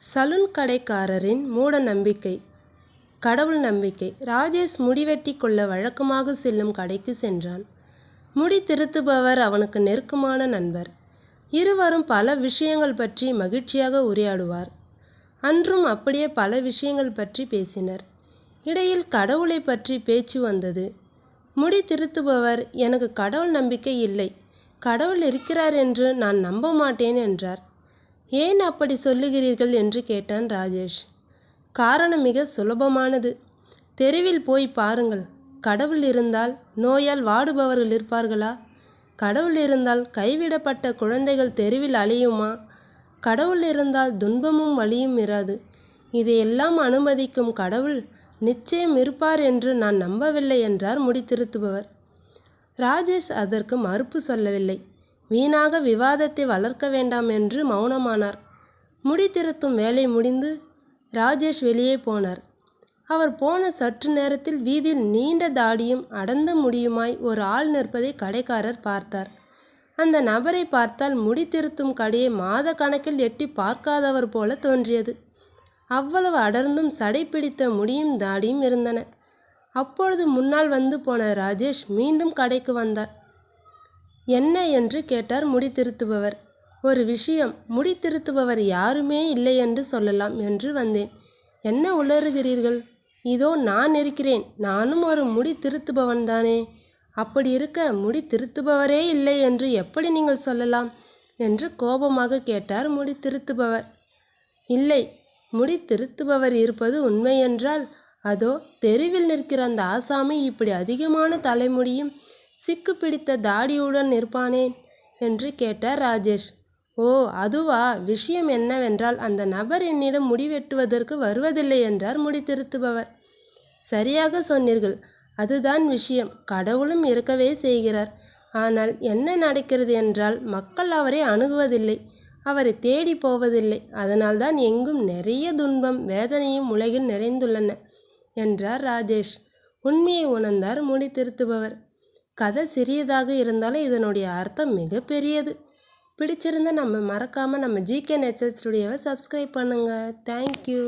Salon கடைக்காரரின் மூட நம்பிக்கை கடவுள் நம்பிக்கை. ராஜேஷ் முடிவெட்டி கொள்ள வழக்கமாக செல்லும் கடைக்கு சென்றான். முடி திருத்துபவர் அவனுக்கு நெருக்கமான நண்பர். இருவரும் பல விஷயங்கள் பற்றி மகிழ்ச்சியாக உரையாடுவார். அன்றும் அப்படியே பல விஷயங்கள் பற்றி பேசினர். இடையில் கடவுளை பற்றி பேச்சு வந்தது. முடி திருத்துபவர் எனக்கு கடவுள் நம்பிக்கை இல்லை. கடவுள் இருக்கிறார் என்று நான் நம்ப மாட்டேன் என்றார். ஏன் அப்படி சொல்லுகிறீர்கள் என்று கேட்டான் ராஜேஷ். காரணம் மிக சுலபமானது. தெருவில் போய் பாருங்கள். கடவுள் இருந்தால் நோயால் வாடுபவர்கள் இருப்பார்களா? கடவுள் இருந்தால் கைவிடப்பட்ட குழந்தைகள் தெருவில் அழியுமா? கடவுள் இருந்தால் துன்பமும் வலியும் இராது. இதையெல்லாம் அனுமதிக்கும் கடவுள் நிச்சயம் இருப்பார் என்று நான் நம்பவில்லை என்றார் முடி திருத்துபவர். ராஜேஷ் அதற்கு மறுப்பு சொல்லவில்லை. வீணாக விவாதத்தை வளர்க்க வேண்டாம் என்று மௌனமானார். முடி திருத்தும் வேலை முடிந்து ராஜேஷ் வெளியே போனார். அவர் போன சற்று நேரத்தில் வீதியில் நீண்ட தாடியும் அடர்ந்த முடியுமாய் ஒரு ஆள் நிற்பதை கடைக்காரர் பார்த்தார். அந்த நபரை பார்த்தால் முடி திருத்தும் கடையை மாத கணக்கில் எட்டி பார்க்காதவர் போல தோன்றியது. அவ்வளவு அடர்ந்தும் சடை பிடித்த முடியும் தாடியும் இருந்தன. அப்பொழுது முன்னால் வந்து போன ராஜேஷ் மீண்டும் கடைக்கு வந்தார். என்ன என்று கேட்டார் முடி திருத்துபவர் ஒரு விஷயம் முடி திருத்துபவர் யாருமே இல்லை என்று சொல்லலாம் என்று வந்தேன். என்ன உளறுகிறீர்கள்? இதோ நான் இருக்கிறேன். நானும் ஒரு முடி திருத்துபவன் தானே. அப்படி இருக்க முடி திருத்துபவரே இல்லை என்று எப்படி நீங்கள் சொல்லலாம்? என்று கோபமாக கேட்டார் முடி திருத்துபவர் இல்லை முடி திருத்துபவர் இருப்பது உண்மையென்றால் அதோ தெருவில் நிற்கிற அந்த ஆசாமி இப்படி அதிகமான தலைமுடியும் சிக்கு பிடித்த தாடியுடன் இருப்பானேன் என்று கேட்டார் ராஜேஷ். ஓ அதுவா? விஷயம் என்னவென்றால் அந்த நபர் என்னிடம் முடிவெட்டுவதற்கு வருவதில்லை என்றார் முடி திருத்துபவர் சரியாக சொன்னீர்கள். அதுதான் விஷயம். கடவுளும் இருக்கவே செய்கிறார். ஆனால் என்ன நடக்கிறது என்றால் மக்கள் அவரை அணுகுவதில்லை. அவரை தேடி போவதில்லை. அதனால்தான் எங்கும் நிறைய துன்பம் வேதனையும் உலகில் நிறைந்துள்ளன என்றார் ராஜேஷ். உண்மையை உணர்ந்தார் முடி திருத்துபவர் கதை சிறியதாக இருந்தாலும் இதனுடைய அர்த்தம் மிகப்பெரியது. பிடிச்சிருந்தா நம்ம மறக்காமல் நம்ம ஜிகே நேச்சர் ஸ்டுடியோவை சப்ஸ்கிரைப் பண்ணுங்கள் தேங்க்யூ